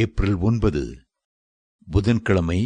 April ஒன்பது புதன்கிழமை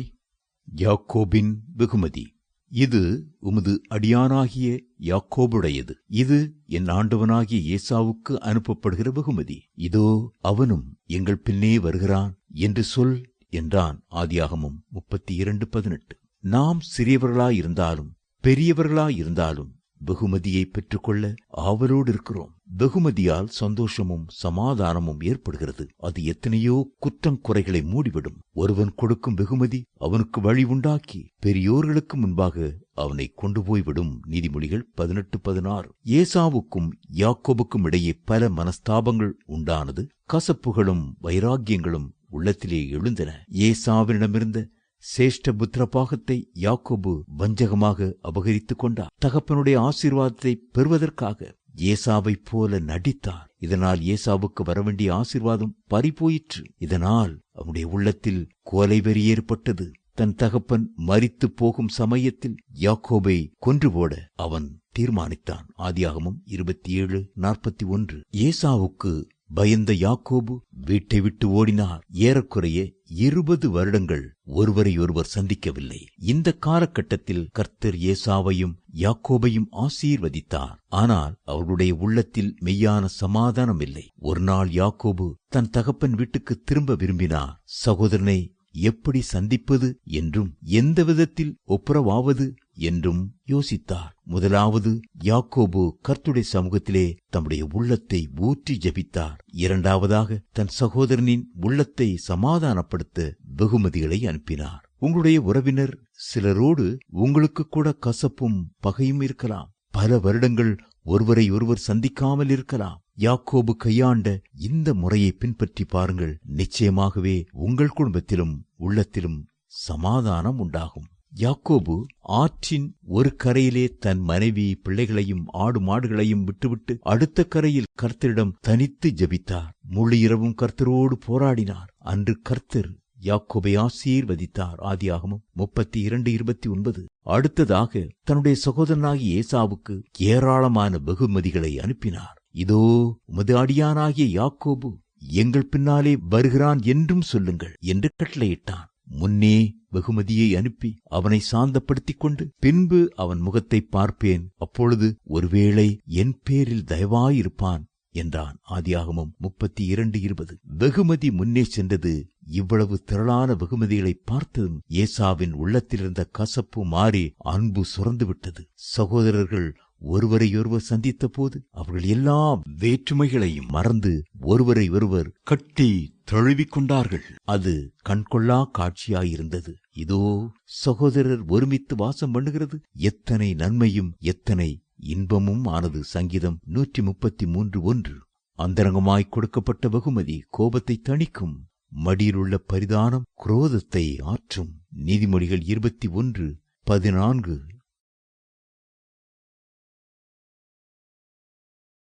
யாக்கோபின் வெகுமதி. இது உமது அடியானாகிய யாக்கோபுடையது. இது என் ஆண்டவனாகிய ஏசாவுக்கு அனுப்பப்படுகிற வெகுமதி. இதோ அவனும் எங்கள் பின்னே வருகிறான் என்று சொல் என்றான் ஆதியாகமும் முப்பத்தி இரண்டு பதினெட்டு. நாம் சிறியவர்களாயிருந்தாலும் பெரியவர்களாயிருந்தாலும் வெகுமதியை பெற்றுக்கொள்ள ஆவலோடு இருக்கிறோம். வெகுமதியால் சந்தோஷமும் சமாதானமும் ஏற்படுகிறது. அது எத்தனையோ குற்றங்குறைகளை மூடிவிடும். ஒருவன் கொடுக்கும் வெகுமதி அவனுக்கு வழி உண்டாக்கி பெரியோர்களுக்கு முன்பாக அவனை கொண்டு போய்விடும். நீதிமொழிகள் பதினெட்டு பதினாறு. ஏசாவுக்கும் யாக்கோபுக்கும் இடையே பல மனஸ்தாபங்கள் உண்டானது. கசப்புகளும் வைராக்கியங்களும் உள்ளத்திலே எழுந்தன. ஏசாவினிடமிருந்த சேஷ்ட புத்திர பாகத்தை யாக்கோபு வஞ்சகமாக அபகரித்துக் கொண்டார். தகப்பனுடைய ஆசீர்வாதத்தை பெறுவதற்காக ஏசாவைப் போல நடித்தார் இதனால் ஏசாவுக்கு வரவேண்டிய ஆசீர்வாதம் பறிபோயிற்று. இதனால் அவனுடைய உள்ளத்தில் கோலை வெறி ஏற்பட்டது. தன் தகப்பன் மறித்து போகும் சமயத்தில் யாக்கோபை கொன்று போட அவன் தீர்மானித்தான். ஆதியாகமும் இருபத்தி ஏழு நாற்பத்தி ஒன்று. ஏசாவுக்கு பயந்த யாக்கோபு வீட்டை விட்டு ஓடினார். ஏறக்குறைய இருபது வருடங்கள் ஒருவரை ஒருவர் சந்திக்கவில்லை. இந்த காலகட்டத்தில் கர்த்தர் ஏசாவையும் யாக்கோபையும் ஆசீர்வதித்தார். ஆனால் அவர்களுடைய உள்ளத்தில் மெய்யான சமாதானம் இல்லை. ஒரு நாள் யாக்கோபு தன் தகப்பன் வீட்டுக்கு திரும்ப விரும்பினார். சகோதரனை எப்படி சந்திப்பது என்றும் எந்த விதத்தில் ஒப்புரவாவது என்றும் யோசித்தார். முதலாவது யாக்கோபு கர்த்துடைய சமூகத்திலே தம்முடைய உள்ளத்தை ஊற்றி ஜபித்தார். இரண்டாவதாக தன் சகோதரனின் உள்ளத்தை சமாதானப்படுத்த வெகுமதிகளை அனுப்பினார். உங்களுடைய உறவினர் சிலரோடு உங்களுக்கு கூட கசப்பும் பகையும் இருக்கலாம். பல வருடங்கள் ஒருவரை ஒருவர் சந்திக்காமல் இருக்கலாம். யாக்கோபு கையாண்ட இந்த முறையை பின்பற்றி பாருங்கள். நிச்சயமாகவே உங்கள் குடும்பத்திலும் உள்ளத்திலும் சமாதானம் உண்டாகும். யாக்கோபு ஆற்றின் ஒரு கரையிலே தன் மனைவி பிள்ளைகளையும் ஆடு மாடுகளையும் விட்டுவிட்டு அடுத்த கரையில் கர்த்தரிடம் தனித்து ஜபித்தார். முழு இரவும் கர்த்தரோடு போராடினார். அன்று கர்த்தர் யாக்கோபை ஆசீர்வதித்தார். ஆதியாகமும் முப்பத்தி இரண்டு இருபத்தி ஒன்பது. அடுத்ததாக தன்னுடைய சகோதரனாகிய ஏசாவுக்கு ஏராளமான வெகுமதிகளை அனுப்பினார். இதோ உமது அடியானாகிய யாக்கோபு எங்கள் பின்னாலே வருகிறான் என்றும் சொல்லுங்கள் என்று கட்டளையிட்டான். முன்னே வெகுமதியை அனுப்பி அவனை சாந்தப்படுத்திக் கொண்டு பின்பு அவன் முகத்தை பார்ப்பேன். அப்பொழுது ஒருவேளை என் பேரில் தயவாயிருப்பான் என்றான். ஆதியாகமும் முப்பத்தி இரண்டு இருபது. வெகுமதி முன்னே சென்றது. இவ்வளவு திரளான வெகுமதிகளை பார்த்ததும் ஏசாவின் உள்ளத்திலிருந்த கசப்பு மாறி அன்பு சுரந்துவிட்டது. சகோதரர்கள் ஒருவரையொருவர் சந்தித்த போது அவர்கள் எல்லா வேற்றுமைகளையும் மறந்து ஒருவரை ஒருவர் கட்டி தழுவிக் கொண்டார்கள் அது கண்கொள்ளா காட்சியாயிருந்தது. இதோ சகோதரர் ஒருமித்து வாசம் பண்ணுகிறது. எத்தனை நன்மையும் எத்தனை இன்பமும் ஆனது சங்கீதம் நூற்றி முப்பத்தி மூன்று ஒன்று. அந்தரங்கமாய் கொடுக்கப்பட்ட வெகுமதி கோபத்தை தணிக்கும் மடியிலுள்ள பரிதானம் குரோதத்தை ஆற்றும். நீதிமொழிகள் இருபத்தி ஒன்று பதினான்கு